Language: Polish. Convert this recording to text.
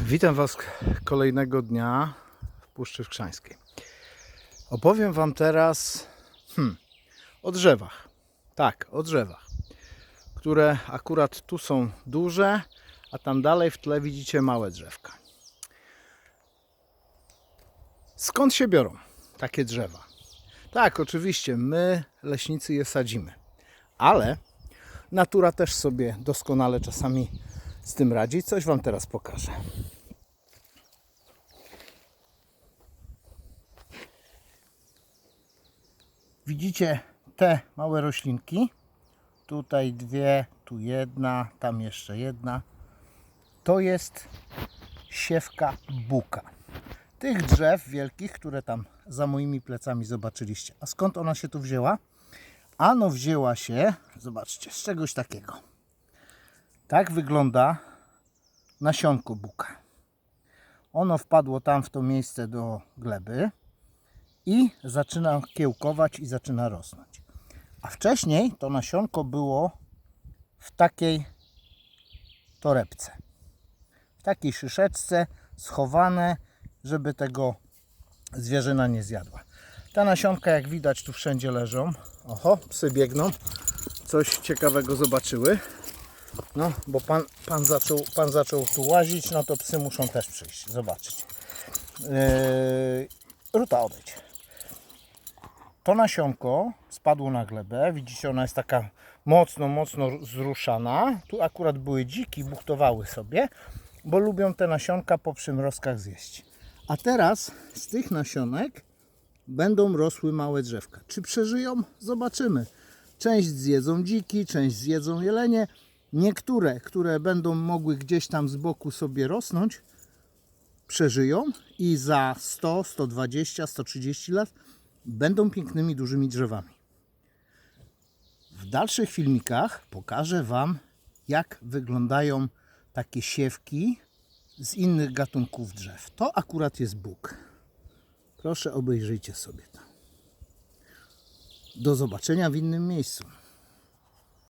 Witam Was kolejnego dnia w Puszczy Wkrzańskiej. Opowiem Wam teraz hmm, o drzewach. Tak, o drzewach, które akurat tu są duże, a tam dalej w tle widzicie małe drzewka. Skąd się biorą takie drzewa? Tak, oczywiście, my leśnicy je sadzimy, ale natura też sobie doskonale czasami z tym radzi. Coś Wam teraz pokażę. Widzicie te małe roślinki? Tutaj dwie, tu jedna, tam jeszcze jedna. To jest siewka buka. Tych drzew wielkich, które tam za moimi plecami zobaczyliście. A skąd ona się tu wzięła? Ano wzięła się, zobaczcie, z czegoś takiego. Tak wygląda nasionko buka. Ono wpadło tam w to miejsce do gleby i zaczyna kiełkować i zaczyna rosnąć. A wcześniej to nasionko było w takiej torebce. W takiej szyszeczce schowane, żeby tego zwierzyna nie zjadła. Te nasionka, jak widać, tu wszędzie leżą. Oho, psy biegną. Coś ciekawego zobaczyły. No, bo pan, pan, zaczął, pan zaczął tu łazić, no to psy muszą też przyjść, zobaczyć. Yy, Ruta, odejdź. To nasionko spadło na glebę. Widzicie, ona jest taka mocno, mocno zruszana. Tu akurat były dziki, buchtowały sobie, bo lubią te nasionka po przymrozkach zjeść. A teraz z tych nasionek będą rosły małe drzewka. Czy przeżyją? Zobaczymy. Część zjedzą dziki, część zjedzą jelenie. Niektóre, które będą mogły gdzieś tam z boku sobie rosnąć, przeżyją i za 100, 120, 130 lat będą pięknymi, dużymi drzewami. W dalszych filmikach pokażę Wam, jak wyglądają takie siewki z innych gatunków drzew. To akurat jest Bóg. Proszę obejrzyjcie sobie to. Do zobaczenia w innym miejscu.